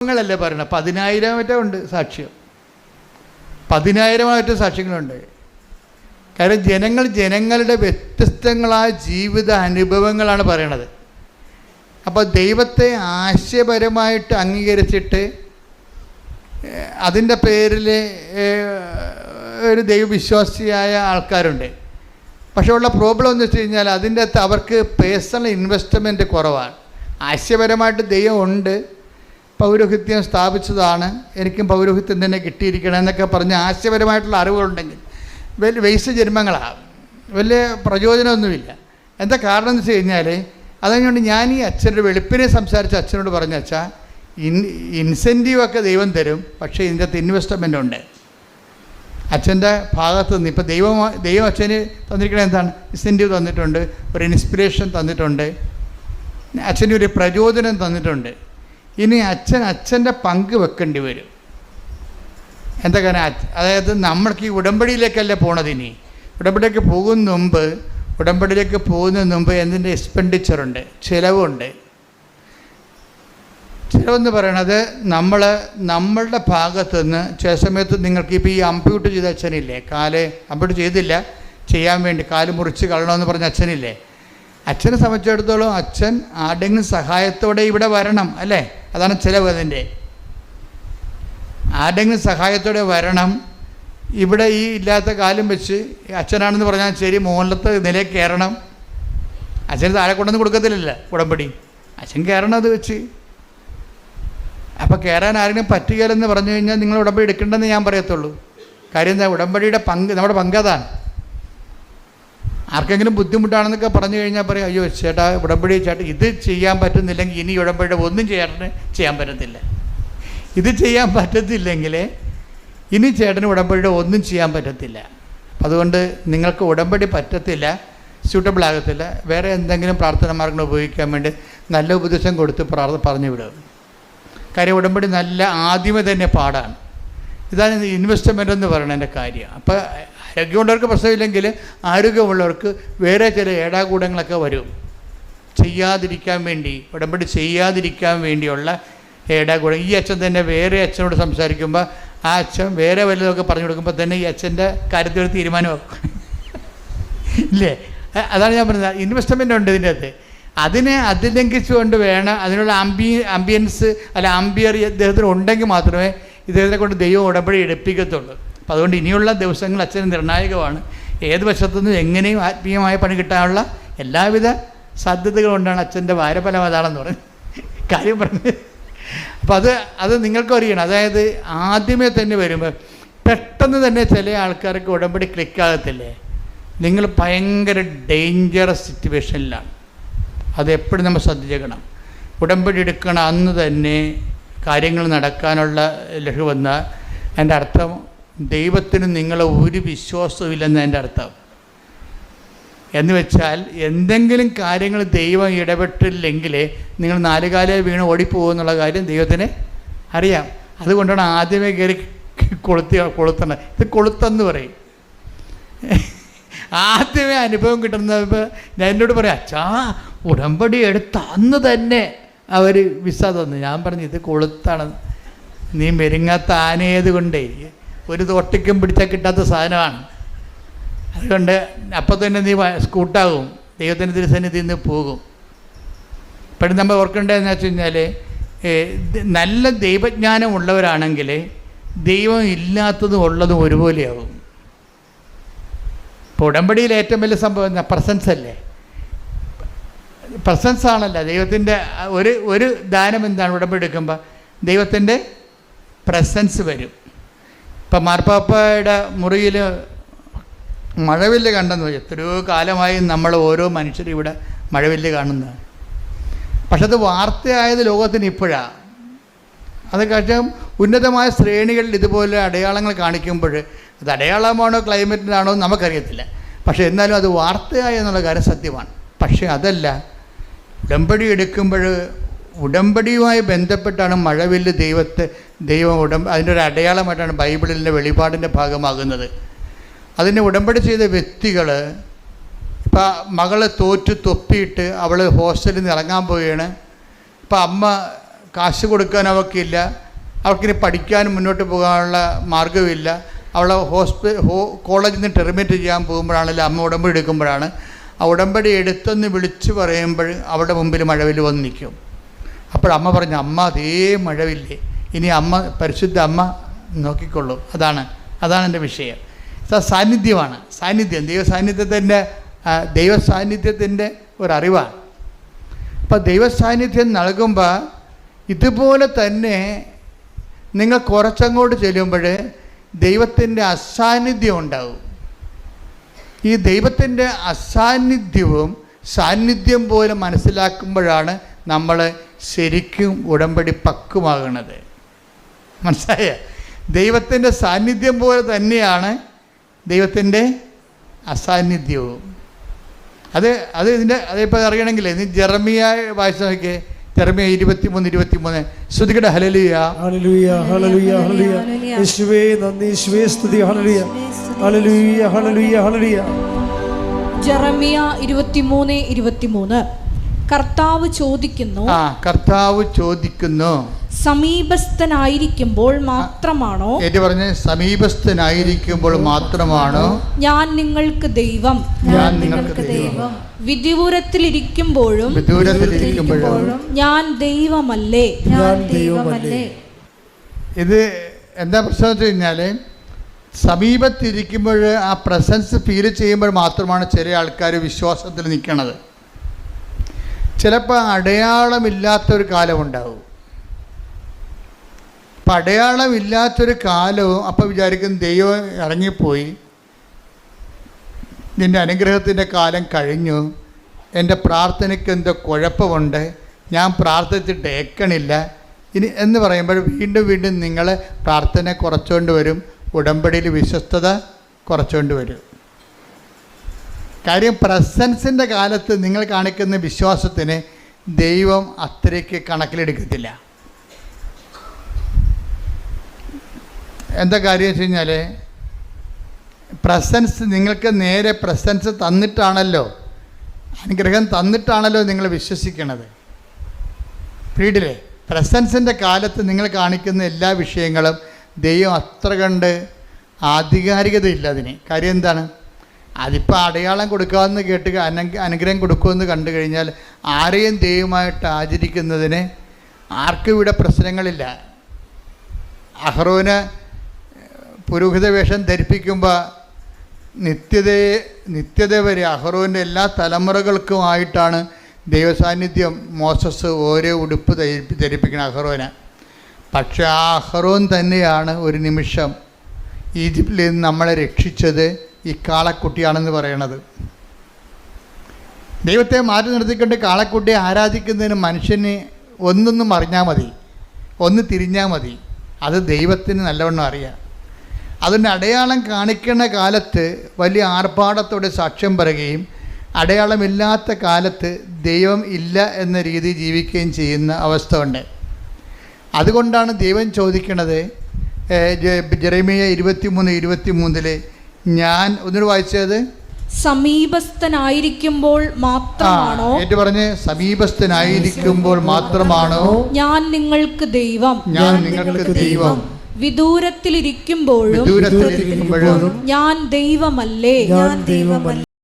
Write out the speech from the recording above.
അനുഭവങ്ങളല്ലേ പറയണ? പതിനായിരം മറ്റേ ഉണ്ട് സാക്ഷ്യം. പതിനായിരമായിട്ട് സാക്ഷ്യങ്ങളുണ്ട്. കാരണം ജനങ്ങൾ ജനങ്ങളുടെ വ്യത്യസ്തങ്ങളായ ജീവിത അനുഭവങ്ങളാണ് പറയണത്. അപ്പോൾ ദൈവത്തെ ആശയപരമായിട്ട് അംഗീകരിച്ചിട്ട് അതിന്റെ പേരിൽ ഒരു ദൈവവിശ്വാസിയായ ആൾക്കാരുണ്ട്. പക്ഷേ ഉള്ള പ്രോബ്ലം എന്ന് വെച്ച് കഴിഞ്ഞാൽ അതിന്റെ അകത്ത് അവർക്ക് പേഴ്സണൽ ഇൻവെസ്റ്റ്മെന്റ് കുറവാണ്. ആശയപരമായിട്ട് ദൈവം ഉണ്ട്. പൗരോഹിത്യം സ്ഥാപിച്ചതാണ്. എനിക്കും പൗരോഹിത്യം തന്നെ കിട്ടിയിരിക്കണം എന്നൊക്കെ പറഞ്ഞ് ആശയപരമായിട്ടുള്ള അറിവുകളുണ്ടെങ്കിൽ വലിയ വേസ്റ്റ് ജന്മങ്ങളാണ് വലിയ പ്രചോദനമൊന്നുമില്ല എന്താ കാരണം എന്ന് വെച്ച് കഴിഞ്ഞാൽ അതുകൊണ്ട് ഞാൻ ഈ അച്ഛനോട് വെളുപ്പിനെ സംസാരിച്ച അച്ഛനോട് പറഞ്ഞ അച്ഛാ ഇൻ ഇൻസെന്റീവൊക്കെ ദൈവം തരും പക്ഷേ ഇതിന്റെ അകത്ത് ഇൻവെസ്റ്റ്മെന്റ് ഉണ്ട്. അച്ഛന്റെ ഭാഗത്ത് നിന്ന് ഇപ്പോൾ ദൈവം ദൈവം അച്ഛന് തന്നിരിക്കണത് എന്താണ്? ഇൻസെന്റീവ് തന്നിട്ടുണ്ട് ഒരു ഇൻസ്പിറേഷൻ തന്നിട്ടുണ്ട് അച്ഛന് ഒരു പ്രചോദനം തന്നിട്ടുണ്ട്. ഇനി അച്ഛൻ അച്ഛന്റെ പങ്ക് വെക്കേണ്ടി വരും. എന്താ കാരണം അതായത് നമ്മൾക്ക് ഈ ഉടമ്പടിയിലേക്കല്ലേ പോണത് ഇനി? ഉടമ്പടിയിലേക്ക് പോകുന്ന മുമ്പ് ഉടമ്പടിയിലേക്ക് പോകുന്ന മുമ്പ് എന്തിന്റെ എക്സ്പെൻഡിച്ചറുണ്ട്? ചിലവുണ്ട്. ചിലവെന്ന് പറയണത് നമ്മൾ നമ്മളുടെ ഭാഗത്ത് നിന്ന് ചില സമയത്ത് നിങ്ങൾക്ക് ഇപ്പോൾ ഈ അമ്പ്യൂട്ട് ചെയ്ത അച്ഛനില്ലേ? കാൽ അമ്പ്യൂട്ട് ചെയ്തില്ല. ചെയ്യാൻ വേണ്ടി കാൽ മുറിച്ച് കളണമെന്ന് പറഞ്ഞ അച്ഛനില്ലേ? അച്ഛനെ സംബന്ധിച്ചിടത്തോളം അച്ഛൻ ആരുടെങ്കിലും സഹായത്തോടെ ഇവിടെ വരണം അല്ലേ? അതാണ് ചിലവ് അതിന്റെ. ആരുടെങ്കിലും സഹായത്തോടെ വരണം. ഇവിടെ ഈ ഇല്ലാത്ത കാലം വെച്ച് അച്ഛനാണെന്ന് പറഞ്ഞാൽ ശരി മുകളിലത്തെ നിലയിൽ കയറണം. അച്ഛന് താഴെ കൊണ്ടൊന്നും കൊടുക്കത്തില്ലല്ലോ ഉടമ്പടി. അച്ഛൻ കയറണം അത് വെച്ച്. അപ്പോൾ കയറാൻ ആരെങ്കിലും പറ്റുകയില്ലെന്ന് പറഞ്ഞു കഴിഞ്ഞാൽ നിങ്ങൾ ഉടമ്പടി എടുക്കേണ്ടെന്ന് ഞാൻ പറയത്തുള്ളൂ. കാര്യം എന്താ ഉടമ്പടിയുടെ പങ്ക് നമ്മുടെ പങ്ക് അതാണ്. ആർക്കെങ്കിലും ബുദ്ധിമുട്ടാണെന്നൊക്കെ പറഞ്ഞു കഴിഞ്ഞാൽ പറയും അയ്യോ ചേട്ടാ ഉടമ്പടി ചേട്ടാ ഇത് ചെയ്യാൻ പറ്റുന്നില്ലെങ്കിൽ ഇനി ഉടമ്പടിയുടെ ഒന്നും ചേട്ടന് ചെയ്യാൻ പറ്റത്തില്ല. ഇത് ചെയ്യാൻ പറ്റത്തില്ലെങ്കിൽ ഇനി ചേട്ടന് ഉടമ്പടിയുടെ ഒന്നും ചെയ്യാൻ പറ്റത്തില്ല. അതുകൊണ്ട് നിങ്ങൾക്ക് ഉടമ്പടി പറ്റത്തില്ല സ്യൂട്ടബിൾ ആകത്തില്ല. വേറെ എന്തെങ്കിലും പ്രാർത്ഥന മാർഗങ്ങൾ ഉപയോഗിക്കാൻ വേണ്ടി നല്ല ഉപദേശം കൊടുത്ത് പ്രാർത്ഥന പറഞ്ഞു വിടുക. കാര്യം ഉടമ്പടി നല്ല ആദ്യമേ തന്നെ പാടാണ്. ഇതാണ് ഇൻവെസ്റ്റ്മെന്റ് എന്ന് പറയുന്നതിന്റെ കാര്യം. അപ്പോൾ ആരോഗ്യമുള്ളവർക്ക് പ്രശ്നമില്ലെങ്കിൽ ആരോഗ്യമുള്ളവർക്ക് വേറെ ചില ഏടാകൂടങ്ങളൊക്കെ വരും. ചെയ്യാതിരിക്കാൻ വേണ്ടി ഉടമ്പടി ചെയ്യാതിരിക്കാൻ വേണ്ടിയുള്ള ഏടാകൂടം ഈ അച്ഛൻ തന്നെ വേറെ അച്ഛനോട് സംസാരിക്കുമ്പോൾ ആ അച്ഛൻ വേറെ വല്ലതൊക്കെ പറഞ്ഞു കൊടുക്കുമ്പോൾ തന്നെ ഈ അച്ഛന്റെ കാര്യത്തിൽ ഒരു തീരുമാനമാക്കും ഇല്ലേ? അതാണ് ഞാൻ പറഞ്ഞത്. ഇൻവെസ്റ്റ്മെന്റ് ഉണ്ട് ഇതിന്റെ അകത്ത്. അതിനെ അതിലംഘിച്ചുകൊണ്ട് വേണം അതിനുള്ള ആംബി ആംബിയൻസ് അല്ല ആംബിയർ ഇദ്ദേഹത്തിന് ഉണ്ടെങ്കിൽ മാത്രമേ ഇദ്ദേഹത്തിനെ കൊണ്ട് ദൈവം ഉടമ്പടി എടുപ്പിക്കത്തുള്ളൂ. അപ്പോൾ അതുകൊണ്ട് ഇനിയുള്ള ദിവസങ്ങൾ അച്ഛന് നിർണായകമാണ്. ഏത് വശത്തുനിന്നും എങ്ങനെയും ആത്മീയമായ പണി കിട്ടാനുള്ള എല്ലാവിധ സാധ്യതകളുകൊണ്ടാണ് അച്ഛന്റെ വാരഫലം അതാണെന്ന് പറയുന്നത് കാര്യം പറഞ്ഞ് അപ്പം അത് അത് നിങ്ങൾക്കും അറിയണം. അതായത് ആദ്യമേ തന്നെ വരുമ്പോൾ പെട്ടെന്ന് തന്നെ ചില ആൾക്കാർക്ക് ഉടമ്പടി ക്ലിക്കാകത്തില്ലേ? നിങ്ങൾ ഭയങ്കര ഡേഞ്ചറസ് സിറ്റുവേഷനിലാണ് അത് എപ്പോഴും നമ്മൾ ശ്രദ്ധിച്ചേക്കണം. ഉടമ്പടി എടുക്കണ അന്ന് തന്നെ കാര്യങ്ങൾ നടക്കാനുള്ള ലഹു വന്ന എന്റെ അർത്ഥം ദൈവത്തിന് നിങ്ങളെ ഒരു വിശ്വാസവും ഇല്ലെന്ന് എന്റെ അർത്ഥം. എന്ന് വെച്ചാൽ എന്തെങ്കിലും കാര്യങ്ങൾ ദൈവം ഇടപെട്ടില്ലെങ്കിൽ നിങ്ങൾ നാലുകാലെ വീണ് ഓടിപ്പോകുമെന്നുള്ള കാര്യം ദൈവത്തിന് അറിയാം. അതുകൊണ്ടാണ് ആദ്യമേ കയറി കൊളുത്തി കൊളുത്തണത് ഇത് കൊളുത്തെന്ന് പറയും. ആദ്യമേ അനുഭവം കിട്ടുന്നപ്പോൾ ഞാൻ എന്നോട് പറയാം അച്ഛാ ഉടമ്പടി എടുത്ത അന്ന് തന്നെ അവർ വിസ തന്നു. ഞാൻ പറഞ്ഞു ഇത് കൊളുത്താണ്. നീ മെരുങ്ങാത്ത ആനയത് കൊണ്ടേ ഒരു തൊട്ടിക്കും പിടിച്ച കിട്ടാത്ത സാധനമാണ്. അതുകൊണ്ട് അപ്പം തന്നെ നീ സ്കൂട്ടാകും. ദൈവത്തിന്റെ തിരുസന്നിധിയിൽ നിന്ന് പോകും. ഇപ്പോഴും നമ്മൾ ഓർക്കേണ്ടതെന്ന് വെച്ച് കഴിഞ്ഞാൽ നല്ല ദൈവജ്ഞാനം ഉള്ളവരാണെങ്കിൽ ദൈവം ഇല്ലാത്തതും ഉള്ളതും ഒരുപോലെയാകും ഇപ്പോൾ ഉടമ്പടിയിൽ ഏറ്റവും വലിയ സംഭവം പ്രസൻസ് അല്ലേ? പ്രസൻസ് ആണല്ലോ. ദൈവത്തിന്റെ ഒരു ഒരു ദാനം എന്താണ്? ഉടമ്പടി എടുക്കുമ്പോൾ ദൈവത്തിന്റെ പ്രസൻസ് വരും. ഇപ്പം മാർപ്പാപ്പയുടെ മുറിയിൽ മഴവില്ല് കണ്ടെന്ന് വെച്ചാൽ എത്രയോ കാലമായി നമ്മൾ ഓരോ മനുഷ്യരും ഇവിടെ മഴവില്ല് കാണുന്നത്. പക്ഷെ അത് വാർത്തയായത് ലോകത്തിന് ഇപ്പോഴാണ് അത് കാരണം ഉന്നതമായ ശ്രേണികളിൽ ഇതുപോലെ അടയാളങ്ങൾ കാണിക്കുമ്പോൾ അത് അടയാളമാണോ ക്ലൈമറ്റിനാണോ നമുക്കറിയത്തില്ല. പക്ഷേ എന്നാലും അത് വാർത്തയായി എന്നുള്ള കാര്യം സത്യമാണ്. പക്ഷേ അതല്ല ഉടമ്പടി എടുക്കുമ്പോൾ ഉടമ്പടിയുമായി ബന്ധപ്പെട്ടാണ് മഴവില്ല് ദൈവത്തെ ദൈവം ഉടമ്പ അതിന്റെ ഒരു അടയാളമായിട്ടാണ് ബൈബിളിന്റെ വെളിപാടിന്റെ ഭാഗമാകുന്നത്. അതിനെ ഉടമ്പടി ചെയ്ത വ്യക്തികൾ ഇപ്പം മകളെ തോറ്റു തൊപ്പിയിട്ട് അവൾ ഹോസ്റ്റലിൽ നിന്ന് ഇറങ്ങാൻ പോവുകയാണ്. ഇപ്പം അമ്മ കാശ് കൊടുക്കാൻ അവൾക്കില്ല. അവൾക്കിനി പഠിക്കാനും മുന്നോട്ട് പോകാനുള്ള മാർഗമില്ല അവളെ ഹോസ്പി ഹോ കോളേജിൽ നിന്ന് ടെർമിനേറ്റ് ചെയ്യാൻ പോകുമ്പോഴാണല്ലോ അമ്മ ഉടമ്പടി എടുക്കുമ്പോഴാണ്. ആ ഉടമ്പടി എടുത്തെന്ന് വിളിച്ചു പറയുമ്പോൾ അവളുടെ മുമ്പിൽ മഴവിൽ വന്ന് നിൽക്കും. അപ്പോൾ അമ്മ പറഞ്ഞു അമ്മ അതേ മഴവില്ലേ. ഇനി അമ്മ പരിശുദ്ധ അമ്മ നോക്കിക്കൊള്ളൂ. അതാണ് അതാണ് എന്റെ വിഷയം. സാന്നിധ്യമാണ് സാന്നിധ്യം. ദൈവ സാന്നിധ്യത്തിന്റെ ദൈവ സാന്നിധ്യത്തിന്റെ ഒരറിവാണ് അപ്പം ദൈവ സാന്നിധ്യം നൽകുമ്പോൾ ഇതുപോലെ തന്നെ നിങ്ങൾ കുറച്ചങ്ങോട്ട് ചെല്ലുമ്പോൾ ദൈവത്തിന്റെ അസാന്നിധ്യം ഉണ്ടാവും. ഈ ദൈവത്തിന്റെ അസാന്നിധ്യവും സാന്നിധ്യം പോലെ മനസ്സിലാക്കുമ്പോഴാണ് നമ്മൾ ശരിക്കും ഉടമ്പടി പക്കുമാകണത് മനസ്സിലായ? ദൈവത്തിന്റെ സാന്നിധ്യം പോലെ തന്നെയാണ് ദൈവത്തിന്റെ അസാന്നിധ്യവും. അത് അത് ഇതിന്റെ അതിപ്പോൾ അറിയണമെങ്കിൽ ഇനി ജെറമിയ വായിച്ചു നോക്കിയേ ജെറമിയ ഇരുപത്തി മൂന്ന് ഇരുപത്തി മൂന്ന് ശ്രുതികട ഹലലിയ. യേശുവേ നന്ദി യേശുവേ സ്തുതി ജെറമിയ ഇരുപത്തിമൂന്ന് ഇരുപത്തിമൂന്ന്. കർത്താവ് ചോദിക്കുന്നു ആ കർത്താവ് ചോദിക്കുന്നു. സമീപസ്ഥനായിരിക്കുമ്പോൾ മാത്രമാണോ? എന്റെ പറഞ്ഞ സമീപസ്ഥനായിരിക്കുമ്പോൾ മാത്രമാണോ? ഞാൻ നിങ്ങൾക്ക് ദൈവം. ഞാൻ നിങ്ങൾക്ക് ദൈവം. വിദൂരത്തിലിരിക്കുമ്പോഴും വിദൂരത്തിലിരിക്കുമ്പോഴും ഞാൻ ദൈവമല്ലേ? ഞാൻ ദൈവമല്ലേ? ഇത് എന്താ പ്രശ്നം വെച്ച് കഴിഞ്ഞാൽ സമീപത്തിരിക്കുമ്പോൾ ആ പ്രസൻസ് ഫീൽ ചെയ്യുമ്പോൾ മാത്രമാണ് ചെറിയ ആൾക്കാർ വിശ്വാസത്തിൽ നിൽക്കണത്. ചിലപ്പോൾ അടയാളമില്ലാത്തൊരു കാലമുണ്ടാവും. അപ്പം അടയാളമില്ലാത്തൊരു കാലവും അപ്പോൾ വിചാരിക്കും ദൈവം ഇറങ്ങിപ്പോയി. നിന്റെ അനുഗ്രഹത്തിന്റെ കാലം കഴിഞ്ഞു. എന്റെ പ്രാർത്ഥനയ്ക്ക് എന്തോ കുഴപ്പമുണ്ട്. ഞാൻ പ്രാർത്ഥിച്ചിട്ട് ഏക്കണില്ല ഇനി എന്ന് പറയുമ്പോൾ വീണ്ടും വീണ്ടും നിങ്ങൾ പ്രാർത്ഥന കുറച്ചുകൊണ്ട് വരും. ഉടമ്പടിയിൽ വിശ്വസ്തത കുറച്ചുകൊണ്ട് വരും. കാര്യം പ്രസൻസിന്റെ കാലത്ത് നിങ്ങൾ കാണിക്കുന്ന വിശ്വാസത്തിന് ദൈവം അത്രയ്ക്ക് കണക്കിലെടുക്കത്തില്ല. എന്താ കാര്യം വെച്ച് കഴിഞ്ഞാൽ പ്രസൻസ് നിങ്ങൾക്ക് നേരെ പ്രസൻസ് തന്നിട്ടാണല്ലോ അനുഗ്രഹം തന്നിട്ടാണല്ലോ നിങ്ങൾ വിശ്വസിക്കണത്. വീടിലെ പ്രസൻസിന്റെ കാലത്ത് നിങ്ങൾ കാണിക്കുന്ന എല്ലാ വിഷയങ്ങളും ദൈവം അത്ര കണ്ട് ആധികാരികതയില്ല അതിന്. കാര്യം എന്താണ്? അതിപ്പോൾ അടയാളം കൊടുക്കാമെന്ന് കേട്ട് അനു- അനുഗ്രഹം കൊടുക്കുമെന്ന് കണ്ടു കഴിഞ്ഞാൽ ആരെയും ദൈവമായിട്ട് ആചരിക്കുന്നതിന് ആർക്കും ഇവിടെ പ്രശ്നങ്ങളില്ല. അഹ്റോന് പുരോഹിത വേഷം ധരിപ്പിക്കുമ്പോൾ നിത്യതയെ നിത്യത വരെ അഹ്റോന്റെ എല്ലാ തലമുറകൾക്കുമായിട്ടാണ് ദൈവസാന്നിധ്യം മോസസ് ഓരോ ഉടുപ്പ് ധരിപ്പി ധരിപ്പിക്കണം അഹ്റോന് പക്ഷേ ആ അഹ്റോൻ തന്നെയാണ് ഒരു നിമിഷം ഈജിപ്തിൽ നിന്ന് നമ്മളെ രക്ഷിച്ചത്. ഈ കാളക്കുട്ടിയാണെന്ന് പറയണത്. ദൈവത്തെ മാറ്റി നിർത്തിക്കൊണ്ട് കാളക്കുട്ടിയെ ആരാധിക്കുന്നതിന് മനുഷ്യന് ഒന്നൊന്നും അറിഞ്ഞാൽ മതി. ഒന്ന് തിരിഞ്ഞാൽ മതി. അത് ദൈവത്തിന് നല്ലവണ്ണം അറിയാം. അതിന്റെ അടയാളം കാണിക്കുന്ന കാലത്ത് വലിയ ആർഭാടത്തോടെ സാക്ഷ്യം പറയുകയും അടയാളമില്ലാത്ത കാലത്ത് ദൈവം ഇല്ല എന്ന രീതി ജീവിക്കുകയും ചെയ്യുന്ന അവസ്ഥ ഉണ്ട്. അതുകൊണ്ടാണ് ദൈവം ചോദിക്കുന്നത് ജെറമിയ ഇരുപത്തി മൂന്ന് ഇരുപത്തി മൂന്നിൽ ഞാൻ ഒന്നിനു വായിച്ചത്? സമീപസ്ഥനായിരിക്കുമ്പോൾ മാത്രമാണോ? ഏറ്റു പറഞ്ഞ് സമീപസ്ഥനായിരിക്കുമ്പോൾ മാത്രമാണോ? ഞാൻ നിങ്ങൾക്ക് ദൈവം. ഞാൻ നിങ്ങൾക്ക് ദൈവം. വിദൂരത്തിലിരിക്കുമ്പോഴും വിദൂരത്തിലിരിക്കുമ്പോഴും ഞാൻ ദൈവമല്ലേ? ഞാൻ ദൈവമല്ലേ?